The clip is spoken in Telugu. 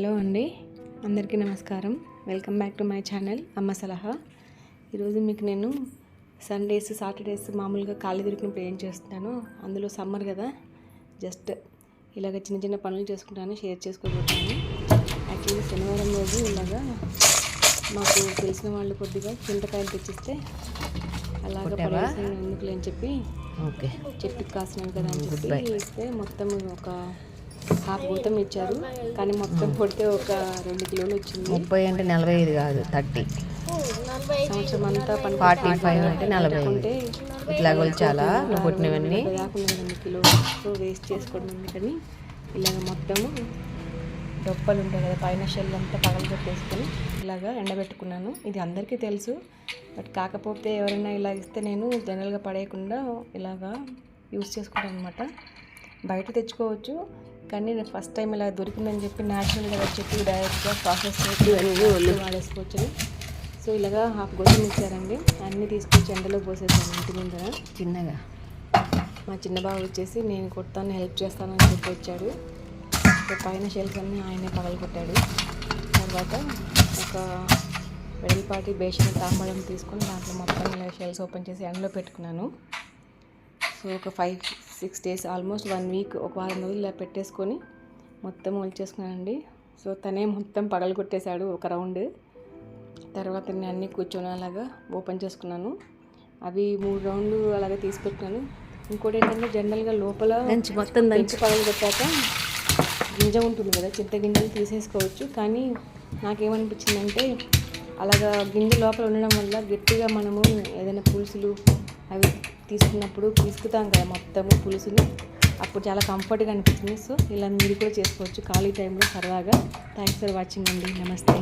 హలో అండి. అందరికీ నమస్కారం. Welcome back to my channel అమ్మ సలహా. ఈరోజు మీకు నేను సండేస్ సాటర్డేస్ మామూలుగా ఖాళీ దొరికినప్పుడు ఏం చేస్తున్నాను అందులో సమ్మర్ కదా జస్ట్ ఇలాగ చిన్న చిన్న పనులు చేసుకుంటాను షేర్ చేసుకోబోతున్నాను. యాక్చువల్లీ శనివారం రోజు ఇలాగా మాకు తెలిసిన వాళ్ళు కొద్దిగా చింతకాయలు తెచ్చిస్తే అలాగ? పడేసాను ఎందుకులే అని చెప్పి ఓకే. చెట్టుకి కాసినాను కదా అని చెప్పి. ఇస్తే మొత్తం ఒక హాఫ్ భూతం ఇచ్చారు. కానీ మొత్తం కొడితే ఒక రెండు కిలోలు వచ్చింది. ముప్పై అంటే నలభై ఐదు కాదు థర్టీ. సంవత్సరం అంతా పని ఫార్టీ ఫైవ్ అంటే నలభై ఉంటే ఇట్లా కొలిచాలా నువ్వు కొట్టినవన్నీ. దాకుండా రెండు కిలో సో వేస్ట్ చేసుకోవడం ఎందుకని ఇలాగ మొత్తము డొప్పలు ఉంటాయి కదా పైన షెల్ అంతా పగలు కొట్టేసుకొని ఇలాగా ఎండబెట్టుకున్నాను. ఇది అందరికీ తెలుసు. బట్ కాకపోతే ఎవరైనా ఇలా ఇస్తే నేను జనరల్గా పడేయకుండా ఇలాగా యూస్ చేసుకుంటాను అనమాట బయట తెచ్చుకోవచ్చు. కానీ నేను ఫస్ట్ టైం ఇలా దొరికిందని చెప్పి న్యాచురల్గా వచ్చేసి డైరెక్ట్గా ప్రాసెస్ చేసి ఒళ్ళు వాడేసుకోవచ్చు సో ఇలాగా హాఫ్ గొడవ ఇచ్చారండి. అన్నీ తీసుకొచ్చి ఎండలో పోసేసాను ఇంటి ముందర. చిన్నగా. మా చిన్న బాబు వచ్చేసి నేను కొడతాను హెల్ప్ చేస్తానని చెప్పి వచ్చాడు. సో పైన షెల్ఫ్ అన్నీ ఆయనే పగలగొట్టాడు తర్వాత ఒక వెడల్పాటి బేషన్ తాంబళం తీసుకొని దాంట్లో మొత్తం షెల్స్ ఓపెన్ చేసి ఎండలో పెట్టుకున్నాను. సో ఒక five six days almost one week ఒక వారం రోజులు ఇలా పెట్టేసుకొని మొత్తం ఒలిచేసుకున్నానండి. సో తనే మొత్తం పగలగొట్టేశాడు ఒక రౌండ్. తర్వాత నేను అన్నీ కూర్చొని అలాగా ఓపెన్ చేసుకున్నాను. అవి మూడు రౌండ్లు అలాగే తీసి పెట్టినాను ఇంకోటి ఏంటంటే జనరల్గా లోపల మొత్తం దంచి. పగలు కొట్టాక గింజ ఉంటుంది కదా చింత గింజలు తీసేసుకోవచ్చు. కానీ నాకేమనిపించిందంటే అలాగా గింజ లోపల ఉండడం వల్ల గట్టిగా మనము ఏదైనా పులుసులు అవి తీసుకున్నప్పుడు పిసుకుతాం కదా మొత్తము పులుసుని అప్పుడు చాలా కంఫర్ట్గా అనిపిస్తుంది. సో ఇలా మీరు కూడా చేసుకోవచ్చు. ఖాళీ టైంలో సరదాగా. థ్యాంక్స్ ఫర్ వాచింగ్ అండి. నమస్తే.